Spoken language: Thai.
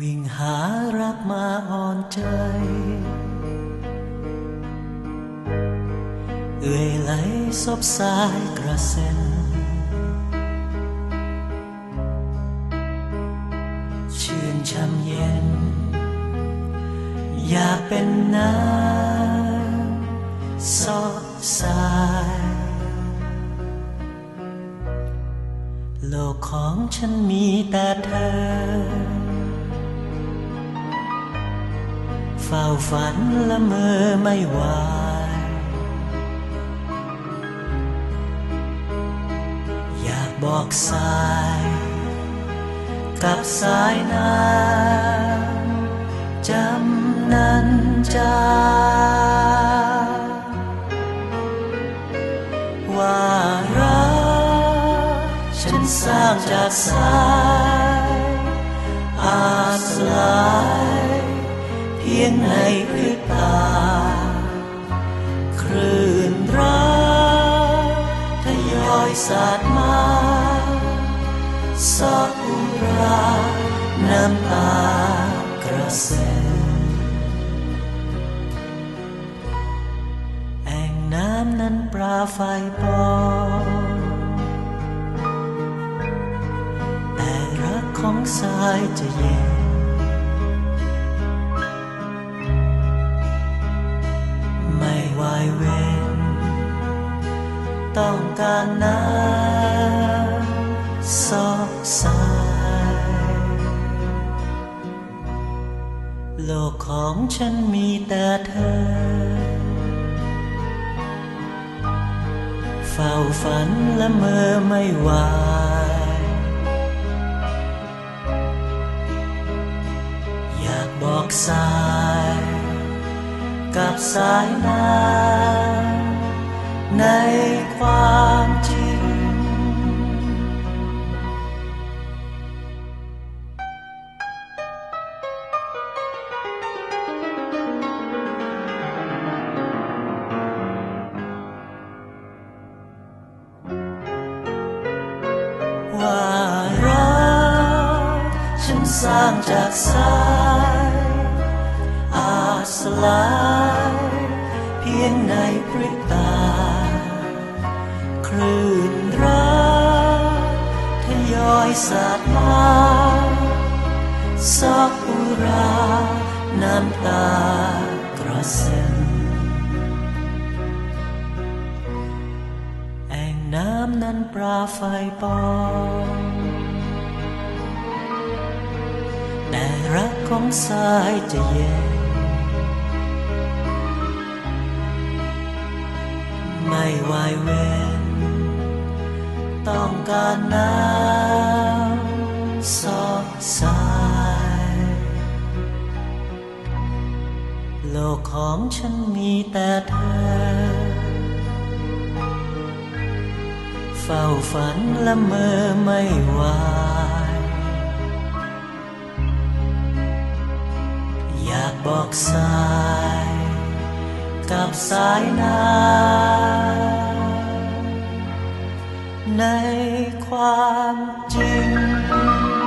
วิ่งหารักมาอ่อนใจ เอื่อยไหลซบสายกระเซ็น ชื่นช่ำเย็น อยากเป็นน้ำซอบสาย โลกของฉันมีแต่เธอ เฝ้าฝันละเมอไม่ไหวอยากบอกสาย กับสายน้ำจำนันจาว่ารักฉันสร้างจากสายอาสลาย พียงในพริบตา คลื่นรักทยอยสาดมาซอกอุราน้ำตากระเซ็นแอ่งน้ำนั้นปลาไฟปองแต่รักของสายจะเย็น การน้ำซอกสาย โลกของฉันมีแต่เธอ เฝ้าฝันและเมื่อไม่ไหวอยากบอกสาย กับสายน้ำ สร้างจากสายอาสลายเพียงในพริบตา คลื่นรักทยอยสาดมาซอกอุราน้ำตากระเซ็นแอ่งน้ำนั้นปลาไฟปอง ของสายจะเย็น ไม่วายเว้นต้องการน้ำซอกสาย โลกของฉันมีแต่เธอ เฝ้าฝันละเมอไม่วอย บอกสาย กับสายน้ำในความจริง